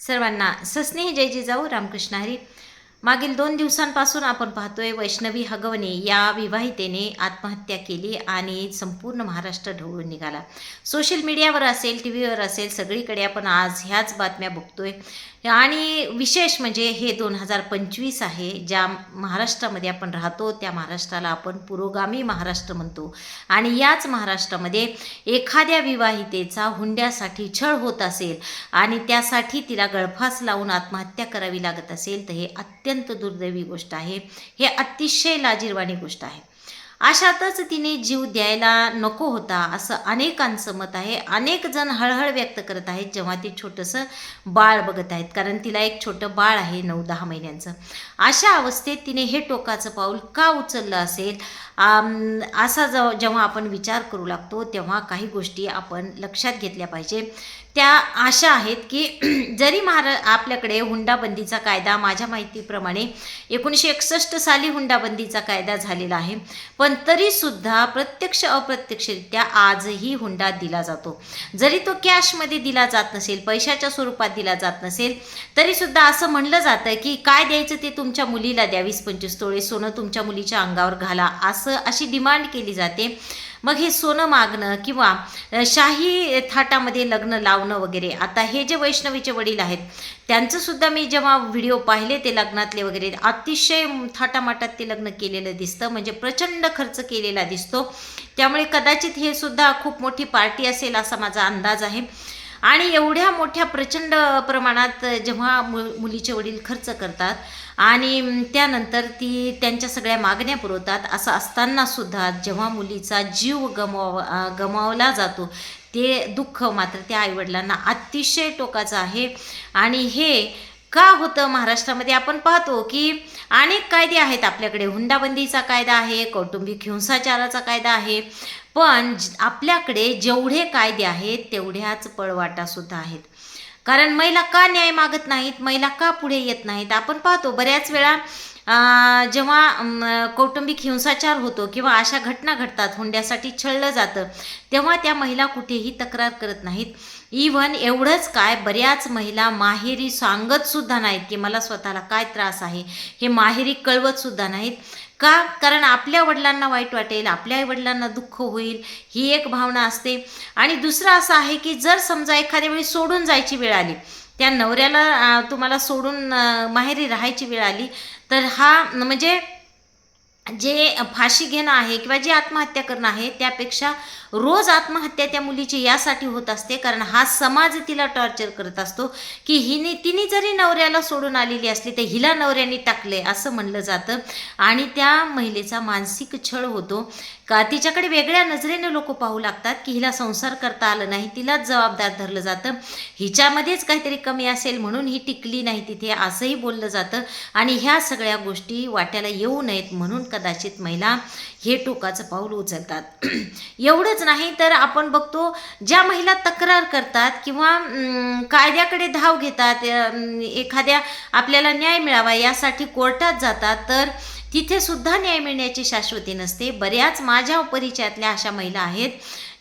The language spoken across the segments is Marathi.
सर्वांना सस्नेह जय जिजाऊ रामकृष्ण हरी. मागील दोन दिवसांपासून आपण पाहतोय वैष्णवी हगवणे या विवाहितेने आत्महत्या केली आणि संपूर्ण महाराष्ट्र ढवळून निघाला. सोशल मीडियावर असेल टी व्हीवर असेल सगळीकडे आपण आज ह्याच बातम्या बघतोय. आणि विशेष म्हणजे हे दोन हजार पंचवीस आहे ज्या महाराष्ट्रामध्ये आपण राहतो त्या महाराष्ट्राला आपण पुरोगामी महाराष्ट्र म्हणतो. आणि याच महाराष्ट्रामध्ये एखाद्या विवाहितेचा हुंड्यासाठी छळ होत असेल आणि त्यासाठी तिला गळफास लावून आत्महत्या करावी लागत असेल तर हे अत्यंत अत्यंत दुर्दैवी गोष्ट आहे. हे अतिशय लाजीरवाणी गोष्ट आहे. अशातच तिने जीव द्यायला नको होता असं अनेकांचं मत आहे. अनेक जण हळहळ व्यक्त करत आहेत जेव्हा ते छोटंसं बाळ बघत आहेत कारण तिला एक छोटं बाळ आहे नऊ दहा महिन्यांचं. अशा अवस्थेत तिने हे टोकाचं पाऊल का उचललं असेल? असा जव जेव्हा आपण विचार करू लागतो तेव्हा काही गोष्टी आपण लक्षात घेतल्या पाहिजे. त्या अशा आहेत की जरी महारा आपल्याकडे हुंडाबंदीचा कायदा माझ्या माहितीप्रमाणे एकोणीसशे एकसष्ट साली हुंडाबंदीचा कायदा झालेला आहे पण तरीसुद्धा प्रत्यक्ष अप्रत्यक्षरित्या आजही हुंडा दिला जातो. जरी तो कॅशमध्ये दिला जात नसेल पैशाच्या स्वरूपात दिला जात नसेल तरीसुद्धा असं म्हणलं जातं की काय द्यायचं ते तुमच्या मुलीला द्या वीस पंचवीस तोळे सोनं तुमच्या मुलीच्या अंगावर घाला असं अशी डिमांड केली जाते. मग हे सोनं मागणं किंवा शाही थाटामध्ये लग्न लावणं वगैरे आता हे जे वैष्णवीचे वडील आहेत त्यांचंसुद्धा मी जेव्हा व्हिडिओ पाहिले ते लग्नातले वगैरे अतिशय थाटामाटात ते लग्न केलेलं दिसतं म्हणजे प्रचंड खर्च केलेला दिसतो. त्यामुळे कदाचित हे सुद्धा खूप मोठी पार्टी असेल असा माझा अंदाज आहे. आणि एवढ्या मोठ्या प्रचंड प्रमाणात जेव्हा मु मुलीचे वडील खर्च करतात आणि त्यानंतर ती त्यांच्या सगळ्या मागण्या पुरवतात. असं असताना सुद्धा जेव्हा मुलीचा जीव गमाव गमावला जातो ते दुःख मात्र त्या आईवडिलांना अतिशय टोकाचं आहे. आणि हे का होतं महाराष्ट्रामध्ये? आपण पाहतो की अनेक कायदे आहेत आपल्याकडे. हुंडाबंदीचा कायदा आहे कौटुंबिक हिंसाचाराचा कायदा आहे. पण आपल्याकडे जेवढे कायदे आहेत तेवढ्याच पळवाटासुद्धा आहेत. कारण महिला का न्याय मागत नाहीत? महिला का पुढे येत नाहीत? आपण पाहतो बऱ्याच वेळा जेव्हा कौटुंबिक हिंसाचार होतो किंवा अशा घटना घडतात हुंड्यासाठी छळलं जातं तेव्हा त्या महिला कुठेही तक्रार करत नाहीत. इव्हन एवढंच काय बऱ्याच महिला माहेरी सांगत सुद्धा नाहीत की मला स्वतःला काय त्रास आहे. हे माहेरी कळवत सुद्धा नाहीत. का? कारण आपल्या वडिलांना वाईट वाटेल आपल्या आईवडिलांना दुःख होईल ही एक भावना असते. आणि दुसरं असं आहे की जर समजा एखाद्या वेळी सोडून जायची वेळ आली त्या नवऱ्याला तुम्हाला सोडून माहेरी राहायची वेळ आली तर हा म्हणजे जे फाशी घेणं आहे किंवा जे आत्महत्या करणं आहे त्यापेक्षा रोज आत्महत्या त्या मुलीची यासाठी होत असते. कारण हा समाज तिला टॉर्चर करत असतो. की हिने तिने जरी नवऱ्याला सोडून आलेली असली तर हिला नवऱ्याने टाकले असं म्हणलं जातं. आणि त्या महिलेचा मानसिक छळ होतो. का तिच्याकडे वेगळ्या नजरेने लोक पाहू लागतात की हिला संसार करता आलं नाही तिलाच जबाबदार धरलं जातं. हिच्यामध्येच काहीतरी कमी असेल म्हणून ही टिकली नाही तिथे असंही बोललं जातं. आणि ह्या सगळ्या गोष्टी वाट्याला येऊ नयेत म्हणून कदाचित महिला हे टोकाचं पाऊल उचलतात. एवढंच नाही तर आपण बघतो ज्या महिला तक्रार करतात किंवा कायद्याकडे धाव घेतात एखाद्या आपल्याला न्याय मिळावा यासाठी कोर्टात जातात तर तिथे सुद्धा न्याय मिळण्याची शाश्वती नसते. बऱ्याच माझ्या परिचयातल्या अशा महिला आहेत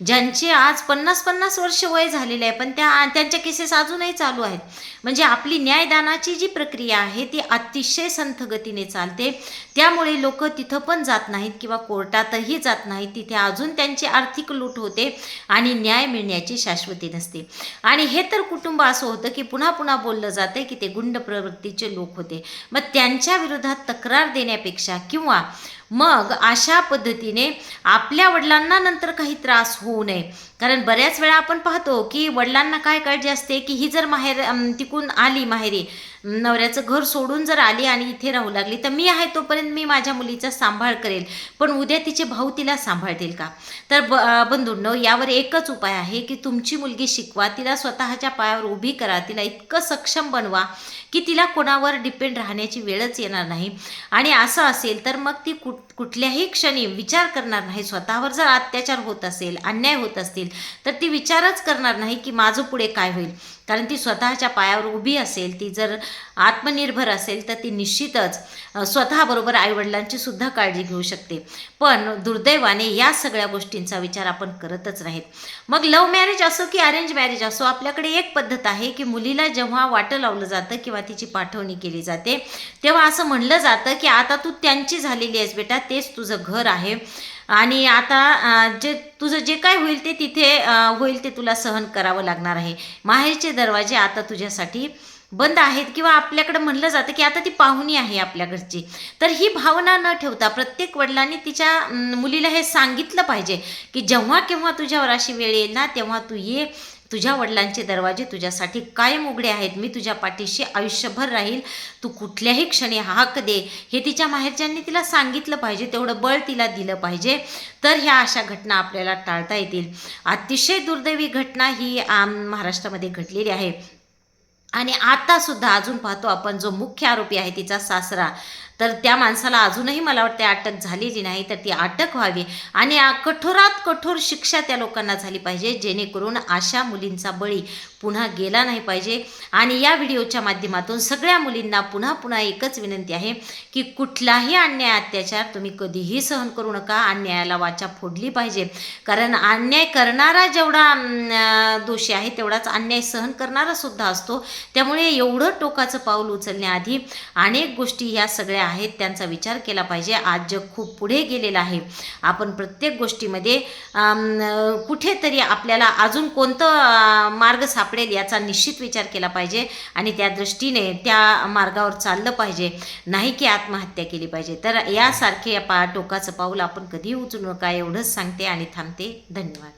ज्यांचे आज पन्नास पन्नास वर्ष वय झालेले आहे पण त्या त्यांच्या केसेस अजूनही चालू आहेत. म्हणजे आपली न्यायदानाची जी प्रक्रिया आहे ती अतिशय संथ गतीने चालते. त्यामुळे लोक तिथं पण जात नाहीत किंवा कोर्टातही जात नाहीत. तिथे अजून त्यांची आर्थिक लूट होते आणि न्याय मिळण्याची शाश्वती नसते. आणि हे तर कुटुंब असं होतं की पुन्हा पुन्हा बोललं जातं की ते गुंड प्रवृत्तीचे लोक होते. मग त्यांच्या विरोधात तक्रार देण्यापेक्षा किंवा मग अशा पद्धतीने आपल्या वडिलांना नंतर काही त्रास होऊ नये. कारण बऱ्याच वेळा आपण पाहतो की वडिलांना काय काळजी असते की ही जर माहेर तिकून आली माहेरी नवऱ्याचं घर सोडून जर आली आणि इथे राहू लागली तर मी आहे तोपर्यंत मी माझ्या मुलीचा सांभाळ करेल. पण उद्या तिचे भाऊ तिला सांभाळतील का? तर ब बंधूंनो यावर एकच उपाय आहे की तुमची मुलगी शिकवा तिला स्वतःच्या पायावर उभी करा तिला इतकं सक्षम बनवा की तिला कोणावर डिपेंड राहण्याची वेळच येणार नाही. आणि असं असेल तर मग ती कुठ कुठल्याही क्षणी विचार करणार नाही. स्वतःवर जर अत्याचार होत असेल अन्याय होत असतील असेल तर ती विचारच करणार नाही की माझं पुढे काय होईल. कारण ती स्वतःच्या पायावर उभी असेल ती जर आत्मनिर्भर असेल तर ती निश्चितच स्वतःबरोबर आईवडिलांची सुद्धा काळजी घेऊ शकते. पण दुर्दैवाने या सगळ्या गोष्टींचा विचार आपण करतच नाहीत मग लव्ह मॅरेज असो की अरेंज मॅरेज असो आपल्याकडे एक पद्धत आहे की मुलीला जेव्हा वाटं लावलं जातं किंवा तिची पाठवणी केली जाते तेव्हा असं म्हणलं जातं की आता तू त्यांची झालेली आहेस बेटा तेच तुझं घर आहे. आणि आता जे तुझं जे काय होईल ते तिथे होईल ते तुला सहन करावं लागणार आहे. माहेरचे दरवाजे आता तुझ्यासाठी बंद आहेत किंवा आपल्याकडे म्हणलं जातं की आता ती पाहुणी आहे आपल्या घरची. तर ही भावना न ठेवता प्रत्येक वडिलांनी तिच्या मुलीला हे सांगितलं पाहिजे की जेव्हा केव्हा तुझ्यावर अशी वेळ येईल ना तेव्हा तू ये. तुझ्या वडिलांचे दरवाजे तुझ्यासाठी कायम उघडे आहेत. मी तुझ्या पाठीशी आयुष्यभर राहील. तू कुठल्याही क्षणी हाक दे. हे तिच्या माहेरच्यांनी तिला सांगितलं पाहिजे. तेवढं बळ तिला दिलं पाहिजे. तर ह्या अशा घटना आपल्याला टाळता येतील. अतिशय दुर्दैवी घटना ही आम महाराष्ट्रामध्ये घडलेली आहे. आणि आतासुद्धा अजून पाहतो आपण जो मुख्य आरोपी आहे तिचा सासरा. तर त्या माणसाला अजूनही मला वाटते अटक झालेली नाही तर ती अटक व्हावी आणि कठोरात कठोर शिक्षा त्या लोकांना झाली पाहिजे जेणेकरून अशा मुलींचा बळी पुन्हा गेला नाही पाहिजे. आणि या व्हिडिओच्या माध्यमातून सगळ्या मुलींना पुन्हा पुन्हा एकच विनंती आहे की कुठलाही अन्याय अत्याचार तुम्ही कधीही सहन करू नका. अन्यायाला वाचा फोडली पाहिजे. कारण अन्याय करणारा जेवढा दोषी आहे तेवढाच अन्याय सहन करणारा सुद्धा असतो. त्यामुळे एवढं टोकाचं पाऊल उचलण्याआधी अनेक गोष्टी ह्या सगळ्या आहेत त्यांचा विचार केला पाहिजे. आज जग खूप पुढे गेलेलं आहे. आपण प्रत्येक गोष्टीमध्ये कुठेतरी आपल्याला अजून कोणतं मार्ग सापडेल याचा निश्चित विचार केला पाहिजे आणि त्या दृष्टीने त्या मार्गावर चाललं पाहिजे. नाही की आत्महत्या केली पाहिजे. तर यासारखे पा टोकाचं पाऊल आपण कधी उचलू नका. एवढंच सांगते आणि थांबते. धन्यवाद.